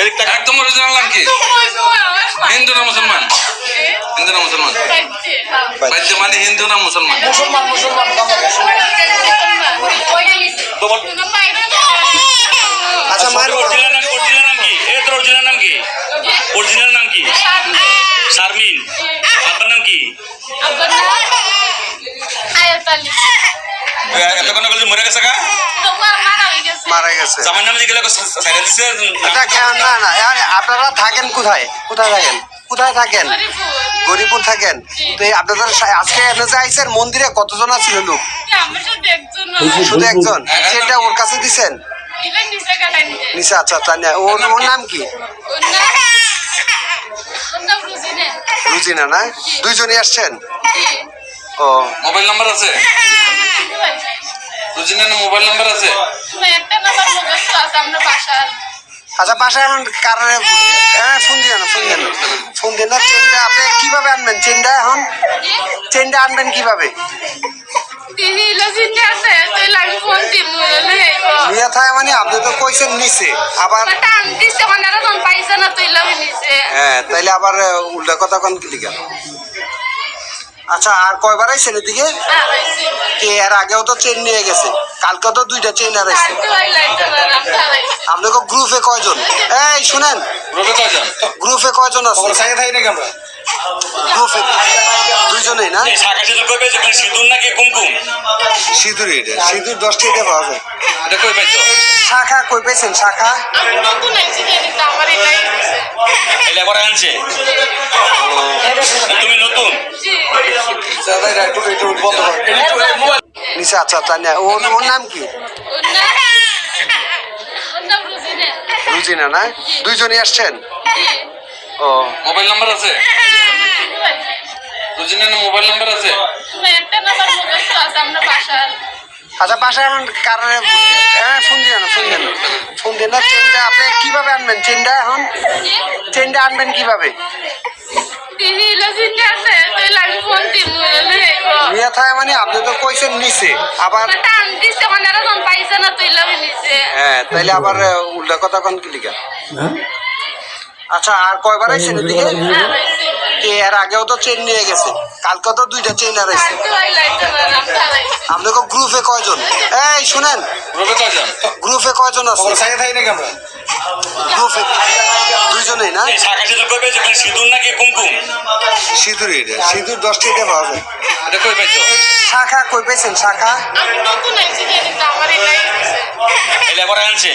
একদম অরিজিনাল নাম কি? হিন্দু না মুসলমান? হিন্দু না মুসলমান? বাদ্য মানে হিন্দু না মুসলমান? মুসলমান মুসলমান আচ্ছা মায়ের অরিজিনাল নাম অরিজিনাল নাম কি? এ তোর অরিজিনাল নাম কি? অরিজিনাল নাম কি? শারমিন। আপনার নাম কি? এতক্ষণ বলছি মরে গেছে কা মারা গেছে। নামে দিছে? এটা কেন না না আপনারা থাকেন কোথায়? কোথায় থাকেন? কোথায় থাকেন? গরিপুর থাকেন? তো এই আপনাদের আজকে এনে যে আইসেন মন্দিরে কতজন আছিল লোক? শুধু একজন? সেটা ওর কাছে দিছেন? নিচে আচ্ছা তা নিয়ে- ওর ওর নাম কি? রুজিনা। না? দুইজনই আসছেন? ও। মোবাইল নাম্বার আছে? রুজিনার মোবাইল নাম্বার আছে? আচ্ছা বাসায় এখন কারণে হ্যাঁ ফোন দিয়ে না ফোন দেন না আনবেন? চেনটা এখন? চেনটা আনবেন কীভাবে? মানে আপনি তো কইছেন নিচে, আবার হ্যাঁ তাইলে আবার উল্টা কথা কোন আচ্ছা আর কয়বার আইছেন এদিকে? কে এর আগেও তো চেন নিয়ে গেছে কালকে তো দুইটা চেন আর আইছে আপনাকে গ্রুপে কয়জন? এই শুনেন। রবে কয়জন? গ্রুপে কয়জন আছে? সাইড থাকি নাকি আমরা? গ্রুপে দুইজনেই না? সিঁদুর নাকি কুমকুম? সিঁদুর এটা সিঁদুর দশটিতে পাওয়া যায়। এটা কই পাইছো? শাখা কই পেয়েছেন শাখা? এটা করে আনছে? তুমি নতুন? নিচে আচ্ছা তা নিয়ে ওর ওর নাম কি? রুজিনা না? দুইজনই আসছেন? ও। মোবাইল নাম্বার আছে? রুজিনার মোবাইল নাম্বার আছে? নাম্বার আছে আচ্ছা বাসায় এখন কারণে হ্যাঁ ফোন দিয়ে না ফোন দেন ফোন দেন না চেনটা আপনি কীভাবে আনবেন? চেনটা এখন? চেনটা আনবেন কীভাবে? দিদি লজিনটা আছে তুই লাগি ফোন দিম নিয়ে থাকে মানে আপনি তো কইছেন নিচে আবার টান দিছে মানে তখন পাইছে না তুই লাগি নিছে হ্যাঁ তাইলে আবার উল্টা কথা কোন কি লিখা আচ্ছা আর কয়বার আইছেন এদিকে? আর কে এর আগেও তো চেন নিয়ে গেছে কালকে তো দুইটা চেন আর আইছে। আপনাকে গ্রুপে কয়জন? এই শুনেন। রবে কয়জন? গ্রুপে কয়জন আছে? দুইজনেই না? শাখা সিঁদুর কই পাইছো সিঁদুর নাকি কুমকুম? সিঁদুর এটা। সিঁদুর দশটিতে পাওয়া যায়। এটা কই পাইছো শাখা কই পেয়েছেন শাখা? আমি নতুন আইছি যে এটা আমার এটাই দিছে এটা আনছে।